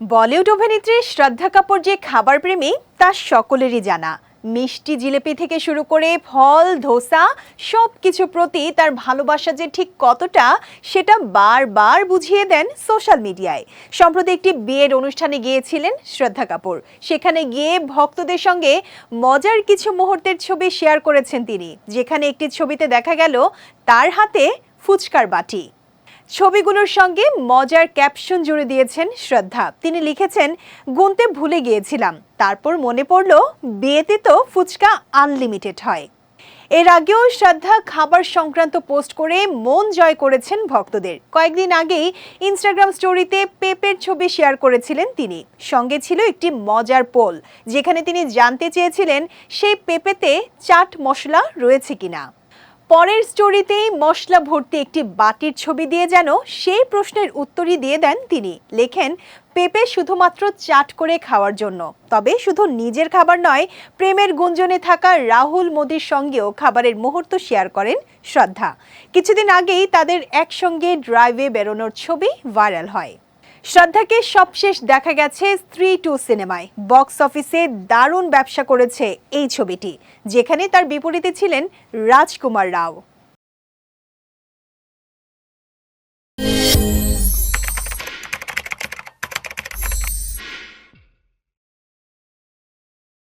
বলিউড অভিনেত্রী শ্রদ্ধা কাপুর যে খাবার প্রেমী, তা সকলেরই জানা। মিষ্টি জিলেপি থেকে শুরু করে ফল, ধোসা সব কিছু প্রতি তার ভালোবাসা যে ঠিক কতটা, সেটা বারবার বুঝিয়ে দেন সোশ্যাল মিডিয়ায়। সম্প্রতি একটি বিয়ের অনুষ্ঠানে গিয়েছিলেন শ্রদ্ধা কাপুর। সেখানে গিয়ে ভক্তদের সঙ্গে মজার কিছু মুহূর্তের ছবি শেয়ার করেছেন তিনি। যেখানে একটি ছবিতে দেখা গেল, তার হাতে ফুচকার বাটি। ছবিগুলোর সঙ্গে মজার ক্যাপশন জুড়ে দিয়েছেন শ্রদ্ধা। তিনি লিখেছেন, গুনতে ভুলে গিয়েছিলাম। তারপর মনে পড়ল, বিয়েতে তো ফুচকা আনলিমিটেড হয়। এর আগেও শ্রদ্ধা খাবার সংক্রান্ত পোস্ট করে মন জয় করেছেন ভক্তদের। কয়েকদিন আগেই ইনস্টাগ্রাম স্টোরিতে পেপের ছবি শেয়ার করেছিলেন তিনি। সঙ্গে ছিল একটি মজার পোল যেখানে তিনি জানতে চেয়েছিলেন, সেই পেপেতে চাট মশলা রয়েছে কিনা। পরের স্টোরিতেই মশলা ভর্তি একটি বাটির ছবি দিয়ে যেন সেই প্রশ্নের উত্তরই দিয়ে দেন তিনি। লেখেন, পেঁপে শুধুমাত্র চাট করে খাওয়ার জন্য। তবে শুধু নিজের খাবার নয়, প্রেমের গুঞ্জনে থাকা রাহুল মোদির সঙ্গেও খাবারের মুহূর্ত শেয়ার করেন শ্রদ্ধা। কিছুদিন আগেই তাদের একসঙ্গে ড্রাইভে বেরোনোর ছবি ভাইরাল হয়। শ্রদ্ধাকে সবশেষ দেখা গেছে স্ত্রী টু সিনেমায়। বক্স অফিসে দারুণ ব্যবসা করেছে এই ছবিটি, যেখানে তার বিপরীতে ছিলেন রাজকুমার রাও।